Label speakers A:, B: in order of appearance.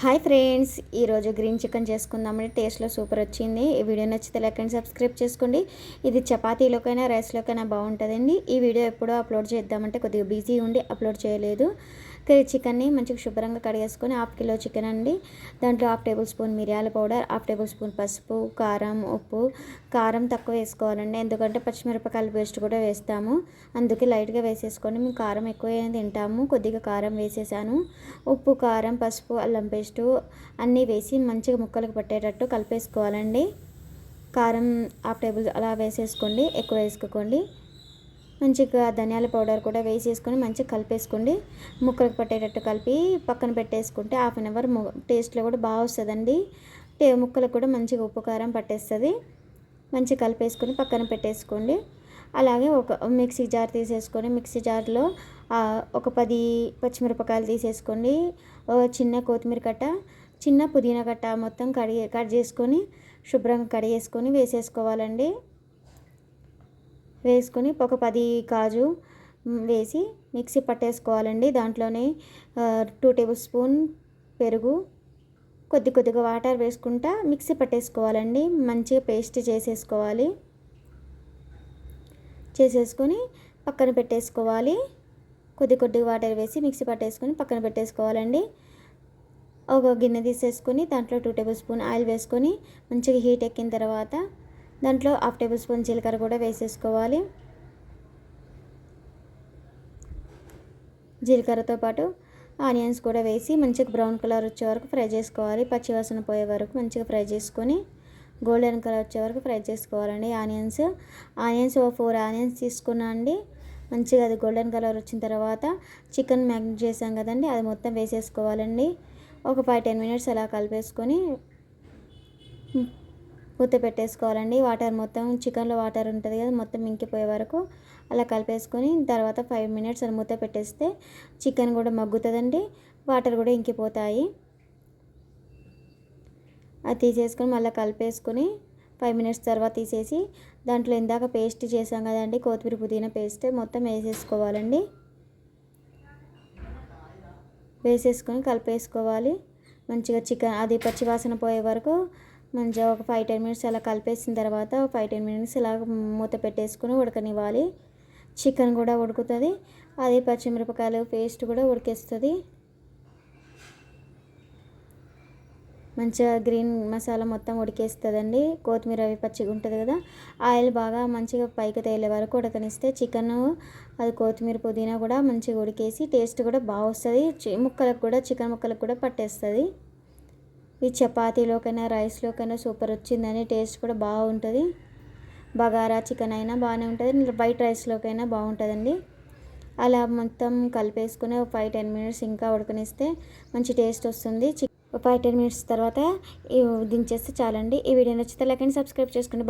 A: Hi friends ఈరోజు green chicken చేసుకుందామని టేస్ట్లో సూపర్ వచ్చింది. ఈ వీడియో నచ్చితే లైక్ అండ్ సబ్స్క్రైబ్ చేసుకోండి. ఇది చపాతీలోకైనా రైస్లోకైనా బాగుంటుందండి. ఈ వీడియో ఎప్పుడో అప్లోడ్ చేద్దామంటే కొద్దిగా బిజీ ఉండి అప్లోడ్ చేయలేదు. కర్రీ చికెన్ని మంచిగా శుభ్రంగా కడిగేసుకొని హాఫ్ కిలో చికెన్ అండి. దాంట్లో హాఫ్ టేబుల్ స్పూన్ మిరియాల పౌడర్ హాఫ్ టేబుల్ స్పూన్ పసుపు కారం ఉప్పు. కారం తక్కువ వేసుకోవాలండి. ఎందుకంటే పచ్చిమిరపకాయల పేస్ట్ కూడా వేస్తాము. అందుకే లైట్గా వేసేసుకొని మేము కారం ఎక్కువ తింటాము. కొద్దిగా కారం వేసేసాను. ఉప్పు కారం పసుపు అల్లం పేస్టు అన్నీ వేసి మంచిగా ముక్కలకు పట్టేటట్టు కలిపేసుకోవాలండి. కారం హాఫ్ టేబుల్ అలా వేసేసుకోండి. ఎక్కువ వేసుకోకండి. మంచిగా ధనియాల పౌడర్ కూడా వేసేసుకొని మంచిగా కలిపేసుకోండి. ముక్కలకు పట్టేటట్టు కలిపి పక్కన పెట్టేసుకుంటే హాఫ్ అన్ అవర్ టేస్ట్లో కూడా బాగా వస్తుందండి. టే ముక్కలకు కూడా మంచిగా ఉప్పు కారం పట్టేస్తుంది. మంచిగా కలిపేసుకొని పక్కన పెట్టేసుకోండి. అలాగే ఒక మిక్సీ జార్ తీసేసుకొని మిక్సీ జార్లో ఒక పది పచ్చిమిరపకాయలు తీసేసుకోండి. ఒక చిన్న కొత్తిమీర కట్ట చిన్న పుదీనా కట్ట మొత్తం కడిగే కట్ చేసుకొని శుభ్రంగా కడిగేసుకొని వేసేసుకోవాలండి. వేసుకొని ఒక పది కాజు వేసి మిక్సీ పట్టేసుకోవాలండి. దాంట్లోనే టూ టేబుల్ స్పూన్ పెరుగు కొద్ది కొద్దిగా వాటర్ వేసుకుంటా మిక్సీ పట్టేసుకోవాలండి. మంచిగా పేస్ట్ చేసేసుకోవాలి. చేసేసుకొని పక్కన పెట్టేసుకోవాలి. కొద్ది కొద్దిగా వాటర్ వేసి మిక్సీ పట్టేసుకొని పక్కన పెట్టేసుకోవాలండి. ఒక గిన్నె తీసేసుకొని దాంట్లో టూ టేబుల్ స్పూన్ ఆయిల్ వేసుకొని మంచిగా హీట్ ఎక్కిన తర్వాత దాంట్లో హాఫ్ టేబుల్ స్పూన్ జీలకర్ర కూడా వేసేసుకోవాలి. జీలకర్రతో పాటు ఆనియన్స్ కూడా వేసి మంచిగా బ్రౌన్ కలర్ వచ్చే వరకు ఫ్రై చేసుకోవాలి. పచ్చివాసన పోయే వరకు మంచిగా ఫ్రై చేసుకొని గోల్డెన్ కలర్ వచ్చే వరకు ఫ్రై చేసుకోవాలండి ఆనియన్స్. ఆనియన్స్ ఓ ఫోర్ ఆనియన్స్ తీసుకున్నా అండి. మంచిగా అది గోల్డెన్ కలర్ వచ్చిన తర్వాత చికెన్ మ్యాగ్నెట్ చేసాం కదండి అది మొత్తం వేసేసుకోవాలండి. ఒక ఫైవ్ టెన్ మినిట్స్ అలా కలిపేసుకొని మూత పెట్టేసుకోవాలండి. వాటర్ మొత్తం చికెన్లో వాటర్ ఉంటుంది కదా మొత్తం ఇంకిపోయే వరకు అలా కలిపేసుకొని తర్వాత ఫైవ్ మినిట్స్ అని మూత పెట్టేస్తే చికెన్ కూడా మగ్గుతుందండి. వాటర్ కూడా ఇంకిపోతాయి. అది తీసేసుకొని మళ్ళీ కలిపేసుకొని ఫైవ్ మినిట్స్ తర్వాత తీసేసి దాంట్లో ఇందాక పేస్ట్ చేసాం కదండి కొత్తిమీర పుదీనా పేస్ట్ మొత్తం వేసేసుకోవాలండి. వేసేసుకొని కలిపేసుకోవాలి. మంచిగా చికెన్ అది పచ్చివాసన పోయే వరకు మంచిగా ఒక ఫైవ్ టెన్ మినిట్స్ అలా కలిపేసిన తర్వాత ఫైవ్ టెన్ మినిట్స్ ఇలా మూత పెట్టేసుకుని ఉడకనివ్వాలి. చికెన్ కూడా ఉడుకుతుంది. అది పచ్చిమిరపకాయలు పేస్ట్ కూడా ఉడికేస్తుంది. మంచిగా గ్రీన్ మసాలా మొత్తం ఉడికేస్తుందండి. కొత్తిమీర అవి పచ్చిగా ఉంటుంది కదా ఆయిల్ బాగా మంచిగా పైకి తేలే వరకు ఉడకనిస్తే చికెన్ అది కొత్తిమీర పుదీనా కూడా మంచిగా ఉడికేసి టేస్ట్ కూడా బాగా వస్తుంది. ముక్కలకు కూడా చికెన్ ముక్కలకు కూడా పట్టేస్తుంది. ఈ చపాతీలోకైనా రైస్లోకైనా సూపర్ వచ్చిందని టేస్ట్ కూడా బాగుంటుంది. బగారా చికెన్ అయినా బాగానే ఉంటుంది. వైట్ రైస్లోకైనా బాగుంటుందండి. అలా మొత్తం కలిపేసుకుని ఒక ఫైవ్ టెన్ మినిట్స్ ఇంకా ఉడకనిస్తే మంచి టేస్ట్ వస్తుంది. ఫైవ్ టెన్ మినిట్స్ తర్వాత దించేస్తే చాలండి. ఈ వీడియో నచ్చితే లైక్ అండ్ సబ్స్క్రైబ్ చేసుకోండి